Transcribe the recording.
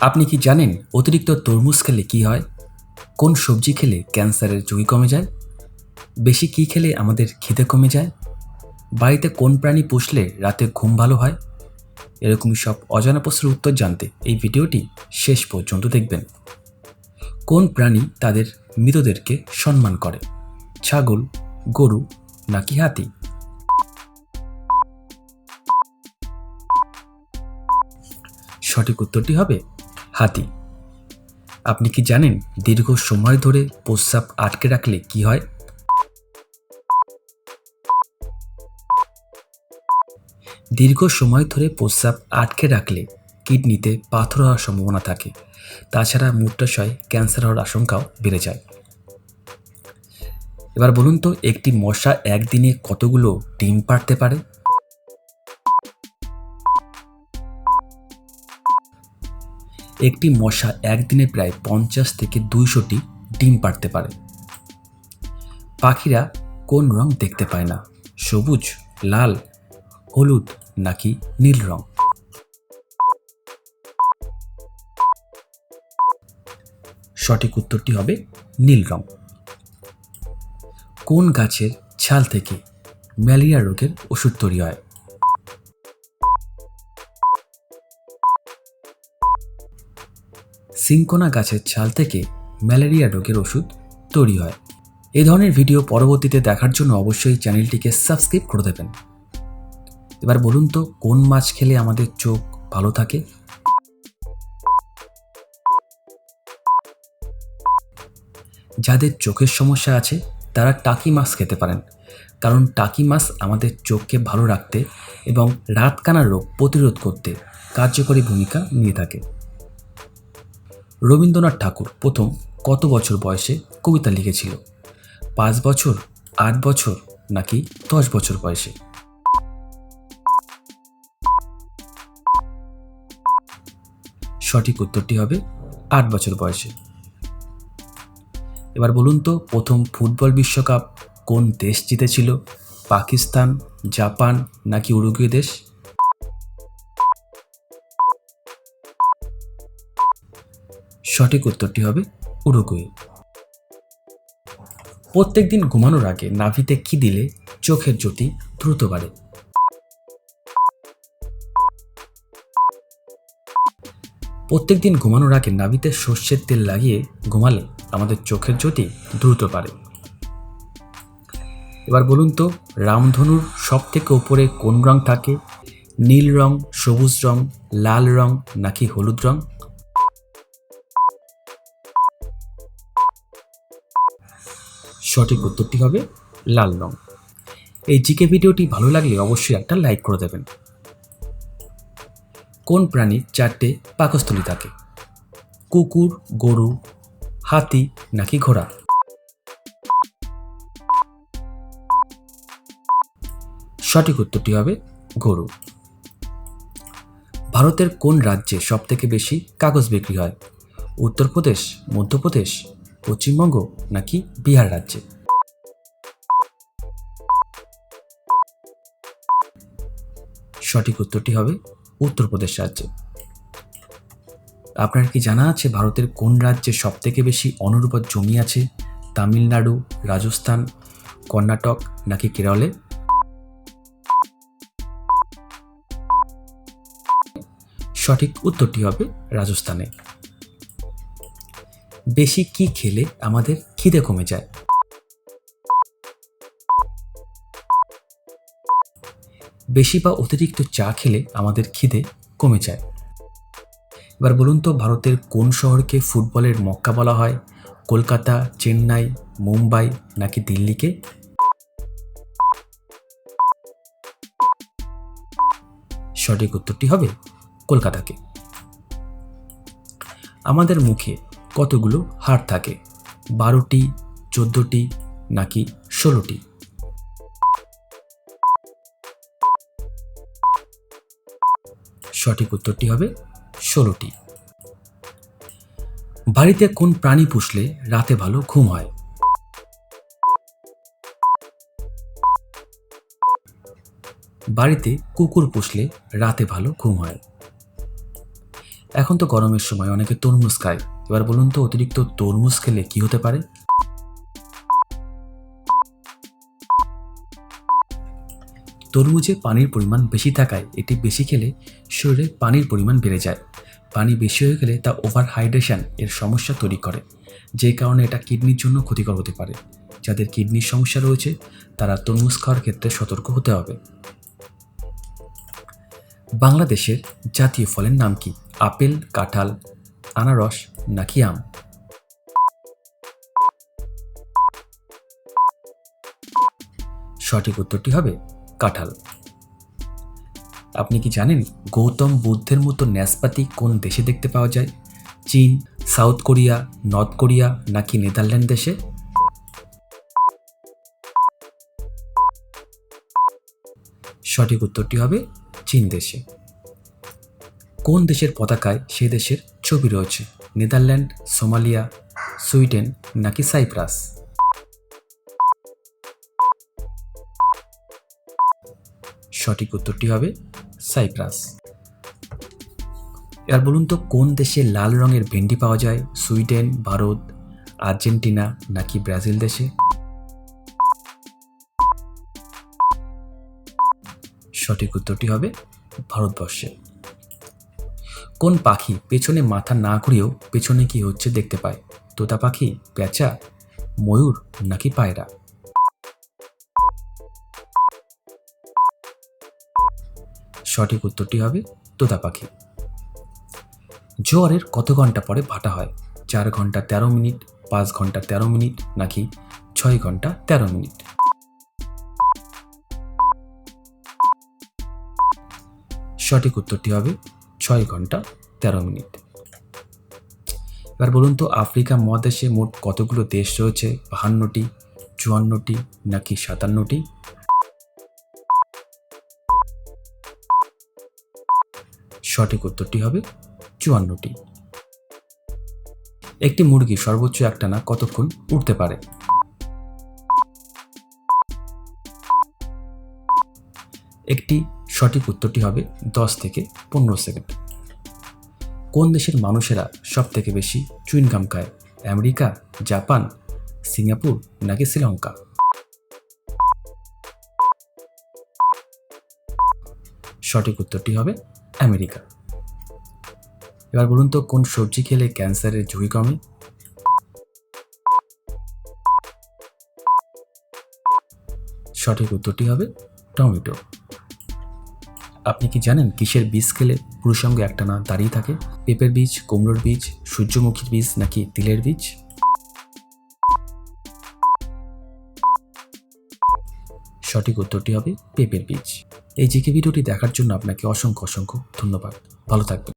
আপনি কি জানেন অতিরিক্ত তরমুজ খেলে কি হয়? কোন সবজি খেলে ক্যান্সারের ঝুঁকি কমে যায়? বেশি কী খেলে আমাদের খিদে কমে যায়? বাড়িতে কোন প্রাণী পুষলে রাতে ঘুম ভালো হয়? এরকমই সব অজানা প্রশ্নের উত্তর জানতে এই ভিডিওটি শেষ পর্যন্ত দেখবেন। কোন প্রাণী তাদের মৃতদেরকে সম্মান করে? ছাগল, গরু নাকি হাতি? সঠিক উত্তরটি হবে হাতি। আপনি কি জানেন দীর্ঘ সময় ধরে প্রস্রাব আটকে রাখলে কি হয়? দীর্ঘ সময় ধরে প্রস্রাব আটকে রাখলে কিডনিতে পাথর হওয়ার সম্ভাবনা থাকে। তাছাড়া মূত্রাশয় ক্যান্সার হওয়ার আশঙ্কাও বেড়ে যায়। এবার বলুন তো, একটি মশা একদিনে কতগুলো ডিম পাড়তে পারে? একটি মশা একদিনে প্রায় পঞ্চাশ থেকে দুইশোটি ডিম পাড়তে পারে। পাখিরা কোন রং দেখতে পায় না, সবুজ, লাল, হলুদ নাকি নীল রং? সঠিক উত্তরটি হবে নীল রং। কোন গাছের ছাল থেকে ম্যালেরিয়া রোগের ওষুধ তৈরি হয়? সিঙ্কোনা গাছের ছাল থেকে ম্যালেরিয়া রোগের ওষুধ তৈরি হয়। এই ধরনের ভিডিও পরবর্তীতে দেখার জন্য অবশ্যই চ্যানেলটিকে সাবস্ক্রাইব করে দেবেন। এবার বলুন তো, কোন মাছ খেলে আমাদের চোখ ভালো থাকে? যাদের চোখের সমস্যা আছে, তারা টাকি মাছ খেতে পারেন। কারণ টাকি মাছ আমাদের চোখকে ভালো রাখতে এবং রাতকানা রোগ প্রতিরোধ করতে কার্যকরী ভূমিকা নিয়ে থাকে। রবীন্দ্রনাথ ঠাকুর প্রথম কত বছর বয়সে কবিতা লিখেছিল? পাঁচ বছর, আট বছর, নাকি দশ বছর বয়সে? সঠিক উত্তরটি হবে আট বছর বয়সে। এবার বলুন তো, প্রথম ফুটবল বিশ্বকাপ কোন দেশ জিতেছিল? পাকিস্তান, জাপান, নাকি উরুগুয়ে দেশ? সঠিক উত্তরটি হবে উরুগুয়ে। প্রত্যেক দিন ঘুমানোর আগে নাভিতে কি দিলে চোখের জ্যোতি দ্রুত বাড়ে? প্রত্যেক দিন ঘুমানোর আগে নাভিতে সর্ষের তেল লাগিয়ে ঘুমালে আমাদের চোখের জ্যোতি দ্রুত বাড়ে। এবার বলুন তো, রামধনুর সব থেকে উপরে কোন রং থাকে? নীল রং, সবুজ রং, লাল রং নাকি হলুদ রং? সঠিক উত্তরটি হবে লাল রং। এই জিকে ভিডিওটি ভালো লাগলে অবশ্যই একটা লাইক করে দেবেন। কোন প্রাণীর চারটে পাকস্থলী থাকে? কুকুর, গরু, হাতি নাকি ঘোড়া? সঠিক উত্তরটি হবে গরু। ভারতের কোন রাজ্যে সবথেকে বেশি কাগজ বিক্রি হয়? উত্তরপ্রদেশ, মধ্যপ্রদেশ পশ্চিমবঙ্গ নাকি বিহার রাজ্যে? সঠিক উত্তরটি হবে উত্তরপ্রদেশ রাজ্যে। আপনার কি জানা আছে ভারতের কোন রাজ্যে সবথেকে বেশি অনুর্বর জমি আছে? তামিলনাড়ু, রাজস্থান, কর্ণাটক নাকি কেরলে? সঠিক উত্তরটি হবে রাজস্থানে। বেশি কি খেলে আমাদের খিদে কমে যায়? বেশি বা অতিরিক্ত চা খেলে আমাদের খিদে কমে যায়। এবার বলুন তো, ভারতের কোন শহরকে ফুটবলের মক্কা বলা হয়? কলকাতা, চেন্নাই, মুম্বাই নাকি দিল্লিকে? সঠিক উত্তরটি হবে কলকাতাকে। আমাদের মুখে কতগুলো হাড় থাকে? বারোটি, চোদ্দোটি, নাকি ষোলোটি? সঠিক উত্তরটি হবে ষোলোটি। বাড়িতে কোন প্রাণী পুষলে রাতে ভালো ঘুম হয়? বাড়িতে কুকুর পুষলে রাতে ভালো ঘুম হয়। এখন তো গরমের সময়, অনেকে তরমুজ খায়। এবার বলুন তো, অতিরিক্ত তরমুজ খেলে কি হতে পারে? তরমুজে পানির পরিমাণ বেশি থাকায় এটি বেশি খেলে শরীরে পানির পরিমাণ বেড়ে যায়। পানি বেশি হয়ে গেলে তা ওভার হাইড্রেশন এর সমস্যা তৈরি করে, যে কারণে এটা কিডনির জন্য ক্ষতিকর হতে পারে। যাদের কিডনির সমস্যা রয়েছে, তারা তরমুজ খাওয়ার ক্ষেত্রে সতর্ক হতে হবে। বাংলাদেশের জাতীয় ফলের নাম কি? আপেল, কাঁঠাল আনারস নাকি আম? সঠিক উত্তরটি হবে কাঁঠাল। আপনি কি জানেন গৌতম বুদ্ধের মতো ন্যাসপাতি কোন দেশে দেখতে পাওয়া যায়? চীন, সাউথ কোরিয়া, নর্থ কোরিয়া নাকি নেদারল্যান্ড দেশে? সঠিক উত্তরটি হবে চীন দেশে। কোন দেশের পতাকায় সে দেশের ছবি রয়েছে, নেদারল্যান্ড, সোমালিয়া, সুইডেন নাকি সাইপ্রাস? সঠিক উত্তরটি হবে সাইপ্রাস। এবার বলুন তো, কোন দেশে লাল রঙের ভেন্ডি পাওয়া যায়? সুইডেন, ভারত, আর্জেন্টিনা নাকি ব্রাজিল দেশে? সঠিক উত্তরটি হবে ভারতবর্ষে। কোন পাখি পেছনে মাথা না ঘুরিয়েও পেছনে কি হচ্ছে দেখতে পায়? তোতা পাখি, পেঁচা, ময়ূর নাকি পায়রা? সঠিক উত্তরটি হবে তোতা পাখি। জোয়ারের কত ঘণ্টা পরে ভাটা হয়? চার ঘণ্টা তেরো মিনিট, পাঁচ ঘণ্টা তেরো মিনিট নাকি ছয় ঘণ্টা তেরো মিনিট? সঠিক উত্তরটি হবে ছয় ঘণ্টা, তেরো মিনিট। এবার বলুন তো, আফ্রিকা মহাদেশে মোট কতগুলো দেশ রয়েছে? বাহান্নটি, চুয়ান্নটি, নাকি সাতান্নটি? সঠিক উত্তরটি হবে চুয়ান্নটি। একটি মুরগি সর্বোচ্চ একটানা কতক্ষণ উঠতে পারে? একটি সঠিক উত্তরটি হবে দশ থেকে পনেরো সেকেন্ড। কোন দেশের মানুষেরা সব থেকে বেশি চুইনগাম খায়? আমেরিকা, জাপান, সিঙ্গাপুর নাকি শ্রীলঙ্কা? সঠিক উত্তরটি হবে আমেরিকা। এবার বলুন তো, কোন সবজি খেলে ক্যান্সারের ঝুঁকি কমে? সঠিক উত্তরটি হবে টমেটো। আপনি কি জানেন কিসের বীজ খেলে পুরুষ সঙ্গে একটানা দাঁড়িয়ে থাকে? পেঁপের বীজ, কুমড়োর বীজ, সূর্যমুখীর বীজ নাকি তিলের বীজ? সঠিক উত্তরটি হবে পেঁপের বীজ। এই জিকে ভিডিওটি দেখার জন্য আপনাকে অসংখ্য অসংখ্য ধন্যবাদ। ভালো থাকবেন।